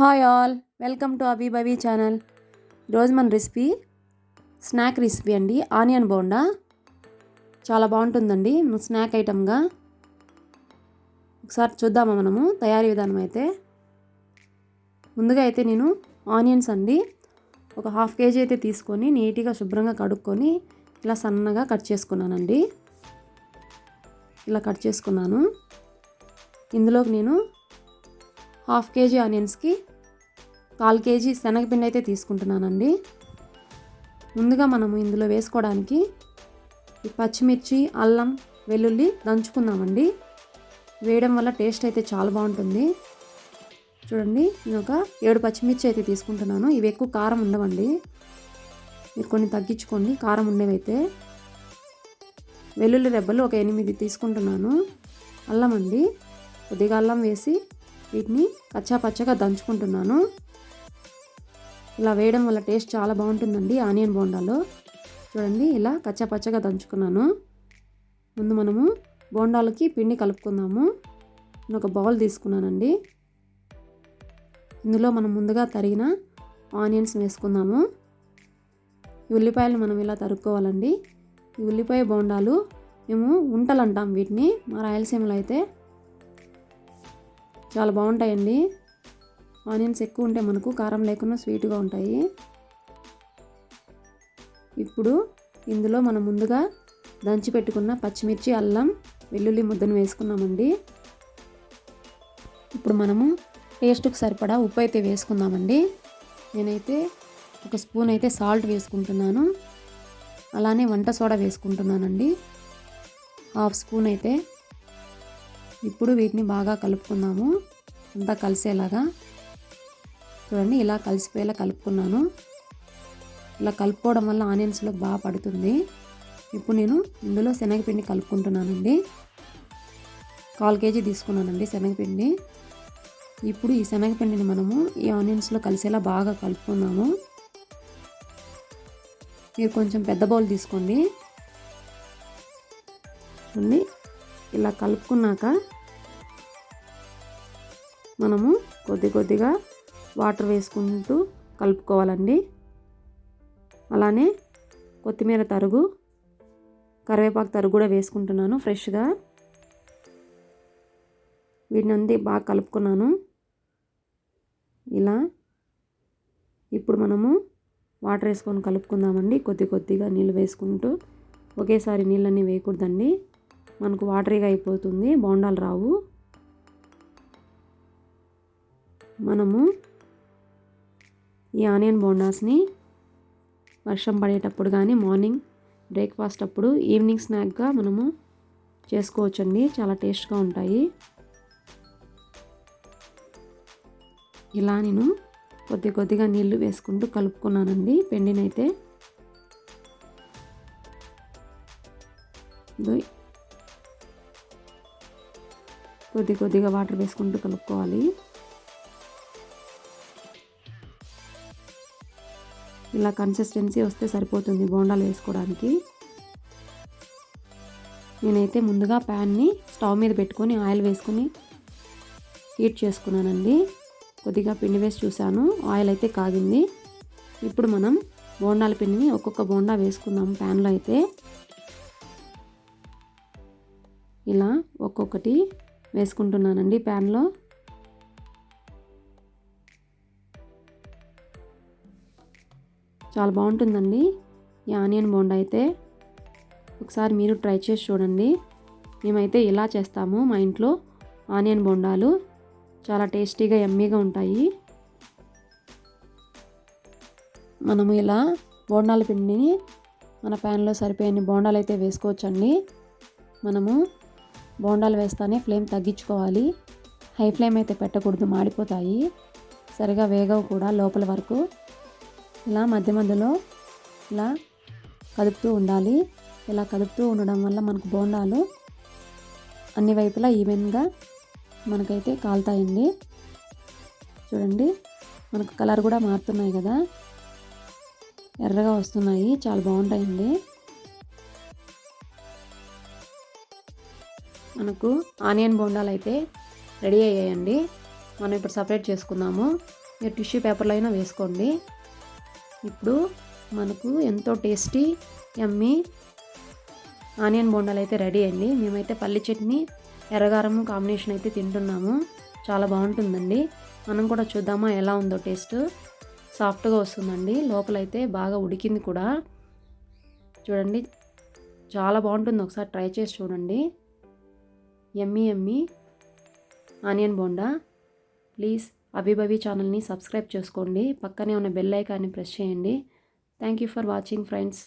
Hi all welcome to Abhi Babi channel. ఈరోజు మన recipe snack recipe అండి. Onion bonda. చాలా బాగుంటుందండి స్నాక్ ఐటమ్గా. ఒకసారి చూద్దామా మనము తయారీ విధానం అయితే. ముందుగా అయితే నేను ఆనియన్స్ అండి ఒక హాఫ్ కేజీ అయితే తీసుకొని నీట్గా శుభ్రంగా కడుక్కొని ఇలా సన్నగా కట్ చేసుకున్నానండి. ఇలా కట్ చేసుకున్నాను. ఇందులోకి నేను హాఫ్ కేజీ ఆనియన్స్కి కాల్ కేజీ శనగపిండి అయితే తీసుకుంటున్నానండి. ముందుగా మనము ఇందులో వేసుకోవడానికి ఈ పచ్చిమిర్చి అల్లం వెల్లుల్లి దంచుకుందామండి. వేయడం వల్ల టేస్ట్ అయితే చాలా బాగుంటుంది. చూడండి నేను ఒక ఏడు పచ్చిమిర్చి అయితే తీసుకుంటున్నాను. ఇవి ఎక్కువ కారం ఉండవండి. మీరు కొన్ని తగ్గించుకోండి కారం ఉండేవైతే. వెల్లుల్లి రెబ్బలు ఒక ఎనిమిది తీసుకుంటున్నాను. అల్లం అండి. కొద్దిగా అల్లం వేసి వీటిని కచ్చా పచ్చగా దంచుకుంటున్నాను. ఇలా వేయడం వల్ల టేస్ట్ చాలా బాగుంటుందండి ఆనియన్ బోండాలో. చూడండి ఇలా కచ్చా పచ్చగా దంచుకున్నాను. ముందు మనము బోండాలకి పిండి కలుపుకుందాము. నేను ఒక బౌల్ తీసుకున్నానండి. ఇందులో మనం ముందుగా తరిగిన ఆనియన్స్ వేసుకుందాము. ఈ ఉల్లిపాయలు మనం ఇలా తరుక్కోవాలండి. ఈ ఉల్లిపాయ బోండాలు మేము ఉంటలు అంటాం వీటిని. మా రాయలసీమలో అయితే చాలా బాగుంటాయండి. ఆనియన్స్ ఎక్కువ ఉంటే మనకు కారం లేకుండా స్వీట్గా ఉంటాయి. ఇప్పుడు ఇందులో మనం ముందుగా దంచి పెట్టుకున్న పచ్చిమిర్చి అల్లం వెల్లుల్లి ముద్దను వేసుకున్నామండి. ఇప్పుడు మనము టేస్ట్కి సరిపడా ఉప్పు అయితే వేసుకుందామండి. నేనైతే ఒక స్పూన్ అయితే సాల్ట్ వేసుకుంటున్నాను. అలానే వంట సోడా వేసుకుంటున్నానండి. హాఫ్ స్పూన్ అయితే ఇప్పుడు వీటిని బాగా కలుపుకుందాము. అంతా కలిసేలాగా. చూడండి ఇలా కలిసిపోయేలా కలుపుకున్నాను. ఇలా కలుపుకోవడం వల్ల ఆనియన్స్లోకి బాగా పడుతుంది. ఇప్పుడు నేను ఇందులో శనగపిండి కలుపుకుంటున్నానండి. కాల్ కేజీ తీసుకున్నానండి శనగపిండి. ఇప్పుడు ఈ శనగపిండిని మనము ఈ ఆనియన్స్లో కలిసేలా బాగా కలుపుకుందాము. మీరు కొంచెం పెద్ద బౌల్ తీసుకోండి. చూడండి ఇలా కలుపుకున్నాక మనము కొద్ది కొద్దిగా వాటర్ వేసుకుంటూ కలుపుకోవాలండి. అలానే కొత్తిమీర తరుగు కరివేపాకు తరుగు కూడా వేసుకుంటున్నాను ఫ్రెష్గా. వీటిని బాగా కలుపుకున్నాను. ఇలా ఇప్పుడు మనము వాటర్ వేసుకొని కలుపుకుందామండి. కొద్ది కొద్దిగా నీళ్ళు వేసుకుంటూ ఒకేసారి నీళ్ళన్నీ వేయకూడదండి. మనకు వాటరీగా అయిపోతుంది బోండాలు రావు. మనము ఈ ఆనియన్ బోండాస్ని వర్షం పడేటప్పుడు కానీ మార్నింగ్ బ్రేక్ఫాస్ట్ అప్పుడు ఈవినింగ్ స్నాక్గా మనము చేసుకోవచ్చండి. చాలా టేస్ట్గా ఉంటాయి. ఇలా నేను కొద్ది కొద్దిగా నీళ్ళు వేసుకుంటూ కలుపుకున్నానండి. పెండినైతే కొద్ది కొద్దిగా వాటర్ వేసుకుంటూ కలుపుకోవాలి. ఇలా కన్సిస్టెన్సీ వస్తే సరిపోతుంది బోండాలు వేసుకోవడానికి. నేనైతే ముందుగా ప్యాన్ని స్టవ్ మీద పెట్టుకొని ఆయిల్ వేసుకొని హీట్ చేసుకున్నానండి. కొద్దిగా పిండి వేసి చూశాను ఆయిల్ అయితే కాగింది. ఇప్పుడు మనం బోండాల పిండిని ఒక్కొక్క బోండా వేసుకుందాం ప్యాన్లో అయితే. ఇలా ఒక్కొక్కటి వేసుకుంటున్నానండి ప్యాన్లో చాలా బాగుంటుందండి. ఈ ఆనియన్ బోండా అయితే ఒకసారి మీరు ట్రై చేసి చూడండి. మేమైతే ఇలా చేస్తాము మా ఇంట్లో ఆనియన్ బోండాలు. చాలా టేస్టీగా ఎమ్మీగా ఉంటాయి. మనము ఇలా బోండాల పిండిని మన ప్యాన్లో సరిపోయిన బోండాలు అయితే వేసుకోవచ్చండి. మనము బోండాలు వేస్తానే ఫ్లేమ్ తగ్గించుకోవాలి. హై ఫ్లేమ్ అయితే పెట్టకూడదు మాడిపోతాయి. సరిగా వేగవు కూడా లోపల వరకు. ఇలా మధ్య మధ్యలో ఇలా కదుపుతూ ఉండాలి. ఇలా కదుపుతూ ఉండడం వల్ల మనకు బోండాలు అన్ని వైపులా ఈవెన్గా మనకైతే కాలుతాయండి. చూడండి మనకు కలర్ కూడా మారుతున్నాయి కదా. ఎర్రగా వస్తున్నాయి చాలా బాగుంటాయండి. మనకు ఆనియన్ బోండాలు అయితే రెడీ అయ్యాయండి. మనం ఇప్పుడు సపరేట్ చేసుకుందాము. మీరు టిష్యూ పేపర్లో అయినా వేసుకోండి. ఇప్పుడు మనకు ఎంతో టేస్టీ యమ్మీ ఆనియన్ బోండాలు అయితే రెడీ అండి. మేమైతే పల్లి చట్నీ ఎర్రగారము కాంబినేషన్ అయితే తింటున్నాము. చాలా బాగుంటుందండి. మనం కూడా చూద్దామా ఎలా ఉందో టేస్ట్. సాఫ్ట్గా వస్తుందండి. లోపలైతే బాగా ఉడికింది కూడా. చూడండి చాలా బాగుంటుంది. ఒకసారి ట్రై చేసి చూడండి. ఎమ్మి ఎమ్మి ఆనియన్ బోండా. ప్లీజ్. అభిభవి ఛానల్ని సబ్స్క్రైబ్ చేసుకోండి. పక్కనే ఉన్న బెల్ ఐకాన్ని ప్రెస్ చేయండి. Thank you for watching friends